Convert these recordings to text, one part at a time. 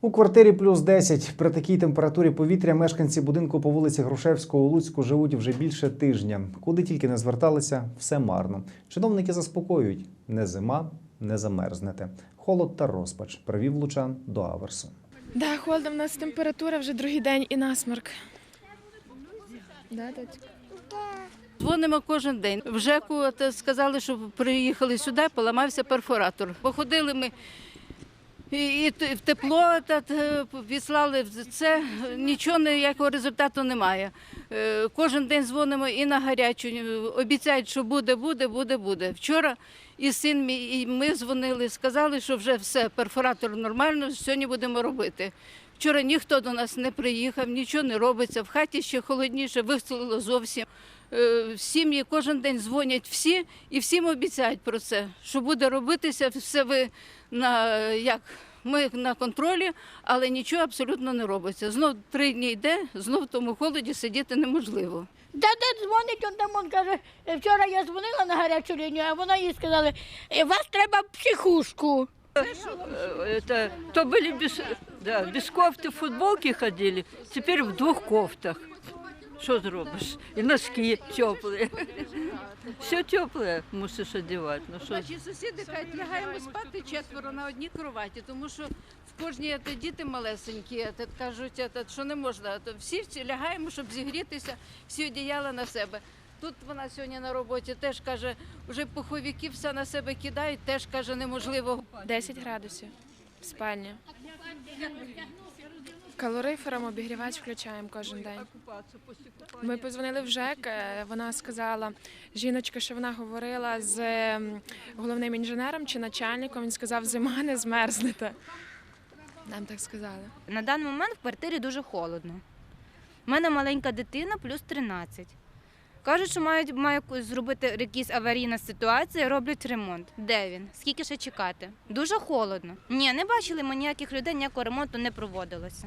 У квартирі плюс 10. При такій температурі повітря мешканці будинку по вулиці Грушевського у Луцьку живуть вже більше тижня. Куди тільки не зверталися, все марно. Чиновники заспокоюють: не зима, не замерзнете. Холод та розпач привів лучан до аверсу. Да, холодно, в нас температура вже другий день і насморк. Да? Дзвонимо кожен день. В ЖЕКу сказали, що приїхали сюди, поламався перфоратор. Походили ми і, в тепло відслали це, нічого ніякого результату немає. Е, Кожен день дзвонимо і на гарячу. Обіцяють, що буде, буде, буде, буде. Вчора і син мій, і ми дзвонили, сказали, що вже все, перфоратор нормально, сьогодні будемо робити. Вчора ніхто до нас не приїхав, нічого не робиться. В хаті ще холодніше, виселило зовсім. Е, В сім'ї кожен день дзвонять всі і всім обіцяють про це, що буде робитися все ви на як. Ми на контролі, але нічого абсолютно не робиться. Знов три дні йде, знов в тому холоді сидіти неможливо. Та де дзвонить, он там он каже, «Е, вчора я дзвонила на гарячу лінію, а вона їй сказала, «Е, вас треба в психушку. это, то были без, да, без кофты, футболки ходили, теперь в двух кофтах. Что зробишь? И носки теплые. Все теплое мусишь одевать. Ну что Наші сусіди кажуть, лягаємо спати четверо на одній кроваті, тому що в кожній ето, діти малесенькі, ето, кажуть, ето, що не можна. Всі всі лягаємо, щоб зігрітися, всі одіяла на себе. Тут вона сьогодні на роботі теж каже, вже пуховики все на себе кидають, теж каже, неможливо 10 градусів в спальні. Калорифером обігрівач включаємо кожен день. Ми позвонили в ЖЕК, е, вона сказала, жіночка, що вона говорила з головним інженером чи начальником, він сказав, зима не змерзнете. Нам так сказали. На даний момент в квартирі дуже холодно. У мене маленька дитина, плюс 13. Кажуть, що мають має зробити якісь аварійна ситуація, роблять ремонт. Де він? Скільки ще чекати? Дуже холодно. Ні, не бачили ми ніяких людей, ніякого ремонту не проводилося.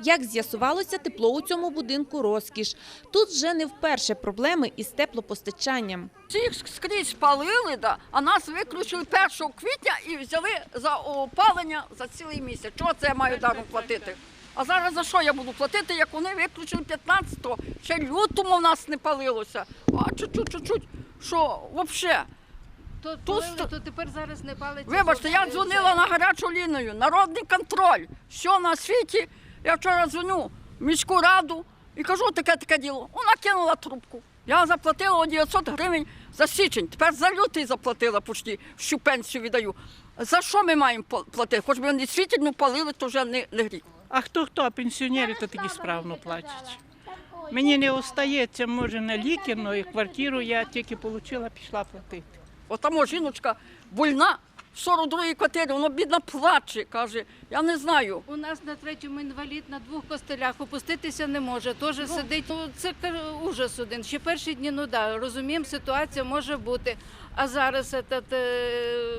Як з'ясувалося, тепло у цьому будинку розкіш. Тут вже не вперше проблеми із теплопостачанням. Всіх скрізь палили, да, а нас виключили 1 квітня і взяли за опалення за цілий місяць. Чого це я маю даром платити? А зараз за що я буду платити, як вони виключили 15-го? Ще лютому в нас не палилося. А чуть-чуть, що взагалі? То, Тут палили, ст- то тепер зараз не палиться. Вибачте, я дзвонила на гарячу лінію, народний контроль. Що на світі? Я вчора дзвоню в міську раду і кажу таке таке діло. Вона кинула трубку. Я заплатила 900 гривень за січень. Тепер за лютий заплатила почти, всю пенсію віддаю. За що ми маємо платити? Хоч би вони світять, палили, то вже не, не гріх. А хто хто, а пенсіонери то такі справно платять. Мені не остається, може, на ліки, але квартиру я тільки отримала, пішла платити. От жіночка больна в 42-й квартирі, вона бідна плаче, каже, я не знаю. У нас на третьому інвалід на двох костелях опуститися не може. Теж сидить. Ну, це ужас один. Ще перші дні, ну да, розуміємо, ситуація може бути. А зараз этот, е,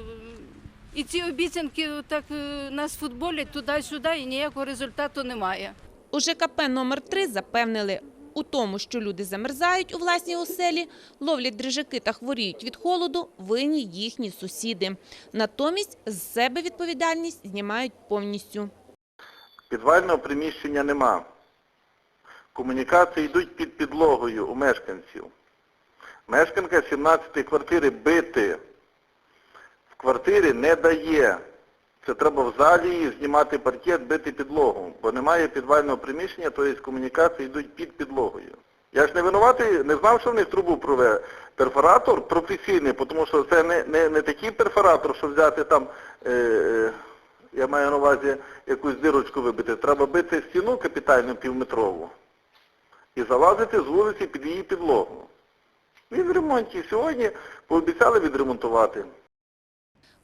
і ці обіцянки так е, нас футболять туди-сюди, і ніякого результату немає. У ЖКП номер 3 запевнили у тому, що люди замерзають у власній оселі, ловлять дрижаки та хворіють від холоду, винні їхні сусіди. Натомість з себе відповідальність знімають повністю. Підвального приміщення нема. Комунікації йдуть під підлогою у мешканців. Мешканка 17-ї квартири бити квартирі не дає. Це треба в залі знімати паркет, бити підлогу, бо немає підвального приміщення, тобто комунікації йдуть під підлогою. Я ж не винуватий, не знав, що в них трубу прове. Перфоратор професійний, тому що це не, не, не такий перфоратор, що взяти там, е, е, я маю на увазі якусь дирочку вибити. Треба бити стіну капітальну півметрову і залазити з вулиці під її підлогу. Він в ремонті. Сьогодні пообіцяли відремонтувати.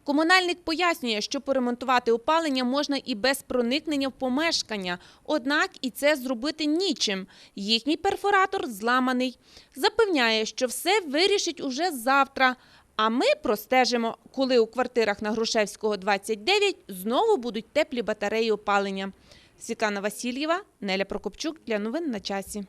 Комунальник пояснює, що поремонтувати опалення можна і без проникнення в помешкання, однак і це зробити нічим. Їхній перфоратор зламаний. Запевняє, що все вирішить уже завтра. А ми простежимо, коли у квартирах на Грушевського 29 знову будуть теплі батареї опалення. Світлана Васильєва, Неля Прокопчук для новин на часі.